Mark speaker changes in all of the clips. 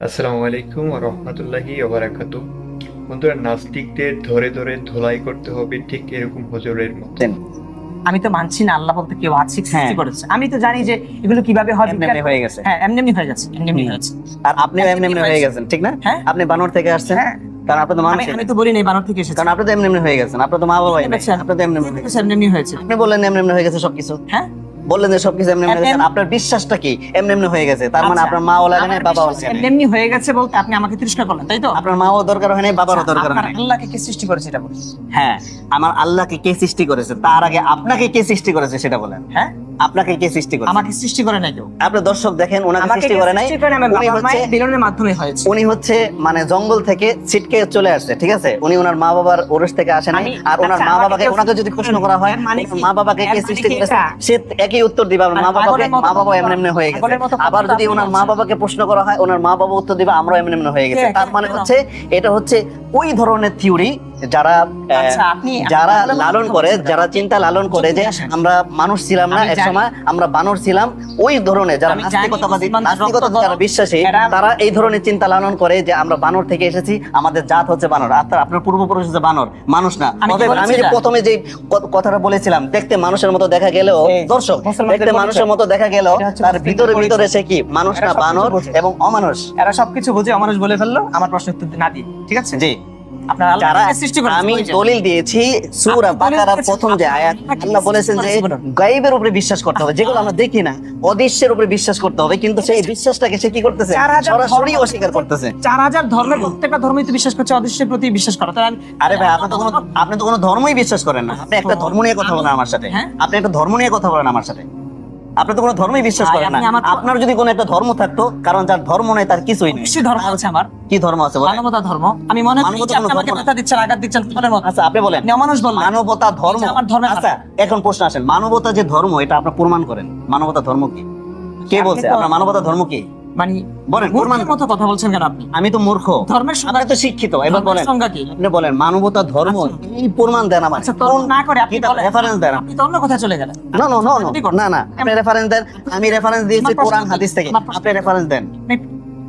Speaker 1: আসসালামু আলাইকুম রহমতুল্লাহি ওবারাকাতু বন্ধুরা নাস্তিকদের ধরে ধরে ধোলাই করতে হবে ঠিক এরকম হজরের মতো
Speaker 2: আমি তো মানছি না আল্লাহ বলতে কেউ আছে সৃষ্টি
Speaker 3: হ্যাঁ।
Speaker 2: করেছে আমি তো জানি যে এগুলো কীভাবে হয়
Speaker 3: এমনি হয়ে গেছে
Speaker 2: হ্যাঁ এমনি এমনি হয়ে গেছে এমনি এমনি হয়েছে
Speaker 3: আর আপনি এমনি এমনি হয়ে গেছেন ঠিক না
Speaker 2: হ্যাঁ
Speaker 3: আপনি বানর থেকে আসছেন
Speaker 2: হ্যাঁ
Speaker 3: কারণ আপনি তো
Speaker 2: আমি আমি তো বলি নাই বানর থেকে এসেছে
Speaker 3: কারণ আপনি তো এমনি এমনি হয়ে গেছেন আপনি তো মা
Speaker 2: আচ্ছা।
Speaker 3: আপনি তো এমনি এমনি হয়ে
Speaker 2: এমনি এমনি হয়েছে
Speaker 3: আপনি বললেন এমনি এমনি হয়ে গেছে সবকিছু
Speaker 2: হ্যাঁ
Speaker 3: বললেন যে সবকিছু এমনি এমনি আপনার বিশ্বাসটা কি? এমনি এমনি হয়ে গেছে। তার মানে
Speaker 2: আচ্ছা,
Speaker 3: আপনার মাও লাগে নাই বাবা
Speaker 2: বিশ্বাস এমনি
Speaker 3: নাই।
Speaker 2: এমনি হয়ে গেছে বলতে আপনি আমাকে তৃষ্ণা করলেন তাই তো?
Speaker 3: আপনার মাও দরকার হয় নাই বাবারও
Speaker 2: ও
Speaker 3: দরকার
Speaker 2: আপনার
Speaker 3: হয় নাই।
Speaker 2: আল্লাহকে কে সৃষ্টি করেছে এটা বলেন।
Speaker 3: হ্যাঁ আমার আল্লাহকে কে সৃষ্টি করেছে? তার আগে আপনাকে কে সৃষ্টি করেছে সেটা বলেন।
Speaker 2: হ্যাঁ?
Speaker 3: আপনাকে কে সৃষ্টি করেছে?
Speaker 2: আমাকে সৃষ্টি করে নাই কেউ।
Speaker 3: আপনি দর্শক দেখেন ওনাকে সৃষ্টি করে নাই।
Speaker 2: করে
Speaker 3: উনি হচ্ছে
Speaker 2: বিলনের মাধ্যমে হয়েছে।
Speaker 3: উনি হচ্ছে মানে জঙ্গল থেকে ছিটকে চলে আসছে ঠিক আছে? উনি ওনার মা বাবার ওরস থেকে আসে নাই। আর ওনার
Speaker 2: আচ্ছা,
Speaker 3: মা বাবাকে ওনাকে যদি প্রশ্ন করা হয়
Speaker 2: মানে
Speaker 3: মা বাবাকে কে
Speaker 2: মানে
Speaker 3: সৃষ্টি করেছে? সে একই উত্তর দিবে
Speaker 2: আর
Speaker 3: মা বাবাকে মা বাবা এমন এমনি হয়ে গেছে। আবার যদি ওনার মা বাবাকে প্রশ্ন করা হয় ওনার মা বাবা উত্তর দিবে আমরা এমন এমনি হয়ে গেছে। তার মানে হচ্ছে এটা হচ্ছে ওই ধরনের থিওরি যারা
Speaker 2: আচ্ছা,
Speaker 3: যারা লালন করে যারা চিন্তা লালন করে যে আমরা মানুষ ছিলাম না
Speaker 2: আমি
Speaker 3: এক সময় আমরা বানর ছিলাম ওই ধরনের যারা নাস্তিকতাবাদী নাস্তিকতা যারা বিশ্বাসী তারা এই ধরনের চিন্তা লালন করে যে আমরা বানর থেকে এসেছি আমাদের জাত হচ্ছে বানর আর আপনার পূর্বপুরুষ হচ্ছে বানর মানুষ না।
Speaker 2: আমি
Speaker 3: যে প্রথমে যে কথাটা বলেছিলাম দেখতে মানুষের মতো দেখা গেলেও দর্শক দেখতে মানুষের মতো দেখা গেলেও তার ভিতরে ভিতরে সে কি? মানুষ না বানর এবং অমানুষ।
Speaker 2: এরা সবকিছু বুঝে অমানুষ বলে ফেলল আমার প্রশ্ন উত্তর না দিয়ে ঠিক আছে?
Speaker 3: জি। যারা আমি দলিল দিয়েছি সূরা বাকারার প্রথম যে আয়াত আল্লাহ বলেছেন যে গায়েবের উপরে বিশ্বাস করতে হবে যেগুলো আমরা দেখি না অদৃশ্যের উপরে বিশ্বাস করতে হবে কিন্তু সেই বিশ্বাসটাকে সে কি করতেছে? সরাসরি অস্বীকার করতেছে।
Speaker 2: চার হাজার ধর্মের প্রত্যেকটা ধর্মই তো বিশ্বাস করছে অদৃশ্যের প্রতি বিশ্বাস করে। তাহলে
Speaker 3: আরে ভাই আপনি তো কোনো আপনি তো কোনো ধর্মই বিশ্বাস করেন না। আপনি একটা ধর্ম নিয়ে কথা বলেন আমার সাথে।
Speaker 2: হ্যাঁ?
Speaker 3: আপনি একটা ধর্ম নিয়ে কথা বলেন আমার সাথে। আপনি তো কোনো ধর্মই বিশ্বাস করেন না। আপনার যদি কোনো একটা ধর্ম থাকতো কারণ যার ধর্ম নাই তার কিছুই নেই।
Speaker 2: কি ধর্ম আছে আমার।
Speaker 3: কি ধর্ম আছে বলেন?
Speaker 2: মানবতা ধর্ম। আমি মনে করি আপনি আমাকে কথা দিচ্ছেন আঘাত দিচ্ছেন তোমাদের মত
Speaker 3: আচ্ছা আপনি বলেন।
Speaker 2: মানুষ বল বললেন
Speaker 3: মানবতা ধর্ম
Speaker 2: আমার ধর্ম
Speaker 3: আচ্ছা এখন প্রশ্ন আসেন। মানবতা যে ধর্ম এটা আপনি প্রমাণ করেন। মানবতা ধর্ম কি? কে বলছে? আপনার মানবতা ধর্ম কি?
Speaker 2: মানে
Speaker 3: বলেন
Speaker 2: মতো কথা বলছেন কেন আপনি?
Speaker 3: আমি তো মূর্খ।
Speaker 2: ধর্মের সংজ্ঞা
Speaker 3: তো শিক্ষিত এবার বলেন।
Speaker 2: সংজ্ঞা কি?
Speaker 3: আপনি বলেন মানবতা ধর্ম এই প্রমাণ দেন আমার
Speaker 2: আচ্ছা না করে আপনি বলেন।
Speaker 3: রেফারেন্স দেন।
Speaker 2: আপনি তো অন্য কথা চলে গেলেন।
Speaker 3: না না না না না আপনি রেফারেন্স দেন। আমি রেফারেন্স দিয়েছি কোরআন হাদিস থেকে। আপনি রেফারেন্স দেন।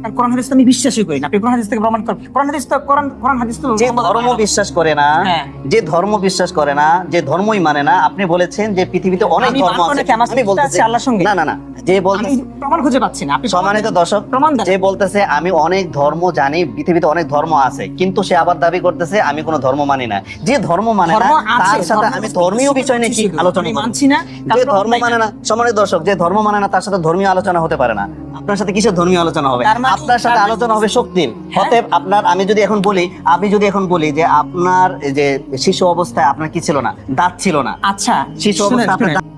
Speaker 2: আর কোরআন হাদিস তো আমি বিশ্বাসই করি না। আপনি কোরআন হাদিস থেকে প্রমাণ করেন কোরআন হাদিস তো কোরআন কোরআন হাদিস তো
Speaker 3: যে ধর্ম বিশ্বাস করে না
Speaker 2: হ্যাঁ।
Speaker 3: যে ধর্ম বিশ্বাস করে না যে ধর্মই মানে না আপনি বলেছেন যে পৃথিবীতে অনেক ধর্ম আছে? আমি বলতেছি
Speaker 2: আল্লাহর সঙ্গে।
Speaker 3: না না না। যে
Speaker 2: আমি
Speaker 3: বলতেছে
Speaker 2: প্রমাণ খুঁজে পাচ্ছি না। আপনি
Speaker 3: সম্মানিত দর্শক
Speaker 2: প্রমাণ
Speaker 3: যে বলতেছে আমি অনেক ধর্ম জানি পৃথিবীতে অনেক ধর্ম আছে কিন্তু সে আবার দাবি করতেছে আমি কোনো ধর্ম মানি না। যে ধর্ম মানে না তার সাথে আমি ধর্মীয় বিষয় নিয়ে কি আলোচনা
Speaker 2: মানছি না
Speaker 3: যে ধর্ম মানে না সম্মানিত দর্শক যে ধর্ম মানে না তার সাথে ধর্মীয় আলোচনা হতে পারে না। আপনার সাথে কিসের ধর্মীয় আলোচনা হবে?
Speaker 2: মানে-
Speaker 3: আপনার সাথে
Speaker 2: মানে-
Speaker 3: আলোচনা হবে শক্তির।
Speaker 2: হ্যাঁ?
Speaker 3: অতএব আপনার আমি যদি এখন বলি আমি যদি এখন বলি যে আপনার এই যে শিশু অবস্থায় আপনার কি ছিল না? দাঁত ছিল না।
Speaker 2: আচ্ছা
Speaker 3: শিশু অবস্থায় আপনার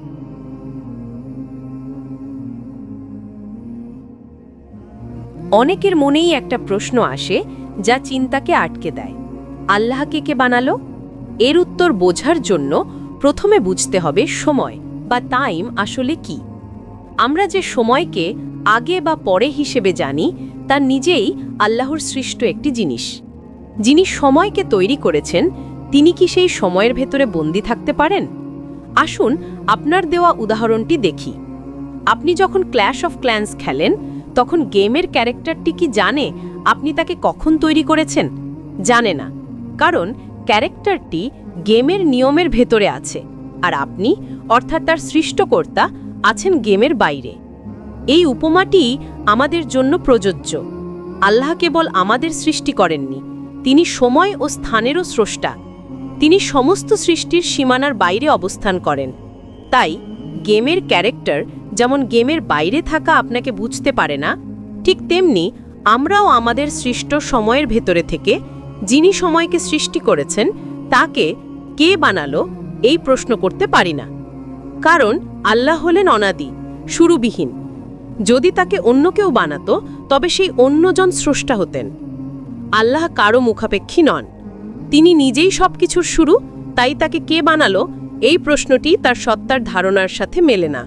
Speaker 4: অনেকের মনেই একটা প্রশ্ন আসে যা চিন্তাকে আটকে দেয়। আল্লাহকে কে বানালো? এর উত্তর বোঝার জন্য প্রথমে বুঝতে হবে সময় বা টাইম আসলে কি। আমরা যে সময়কে আগে বা পরে হিসেবে জানি, তা নিজেই আল্লাহর সৃষ্ট একটি জিনিস। যিনি সময়কে তৈরি করেছেন, তিনি কি সেই সময়ের ভেতরে বন্দি থাকতে পারেন? আসুন আপনার দেওয়া উদাহরণটি দেখি। আপনি যখন ক্ল্যাশ অফ ক্ল্যান্স খেলেন তখন গেমের ক্যারেক্টারটি কি জানে? আপনি তাকে কখন তৈরি করেছেন? জানে না। কারণ ক্যারেক্টারটি গেমের নিয়মের ভেতরে আছে। আর আপনি, অর্থাৎ তার সৃষ্টকর্তা, আছেন গেমের বাইরে। এই উপমাটি আমাদের জন্য প্রযোজ্য। আল্লাহ কেবল আমাদের সৃষ্টি করেননি। তিনি সময় ও স্থানেরও স্রষ্টা। তিনি সমস্ত সৃষ্টির সীমানার বাইরে অবস্থান করেন। তাই গেমের ক্যারেক্টার যেমন গেমের বাইরে থাকা আপনাকে বুঝতে পারে না, ঠিক তেমনি আমরাও আমাদের সৃষ্ট সময়ের ভেতরে থেকে যিনি সময়কে সৃষ্টি করেছেন, তাকে কে বানালো এই প্রশ্ন করতে পারি না। কারণ আল্লাহ হলেন অনাদি শুরুবিহীন যদি তাকে অন্য কেউ বানাতো, তবে সেই অন্যজন স্রষ্টা হতেন। আল্লাহ কারও মুখাপেক্ষী নন। তিনি নিজেই সবকিছুর শুরু, তাই তাকে কে বানালো, এই প্রশ্নটি তার সত্তার ধারণার সাথে মেলে না।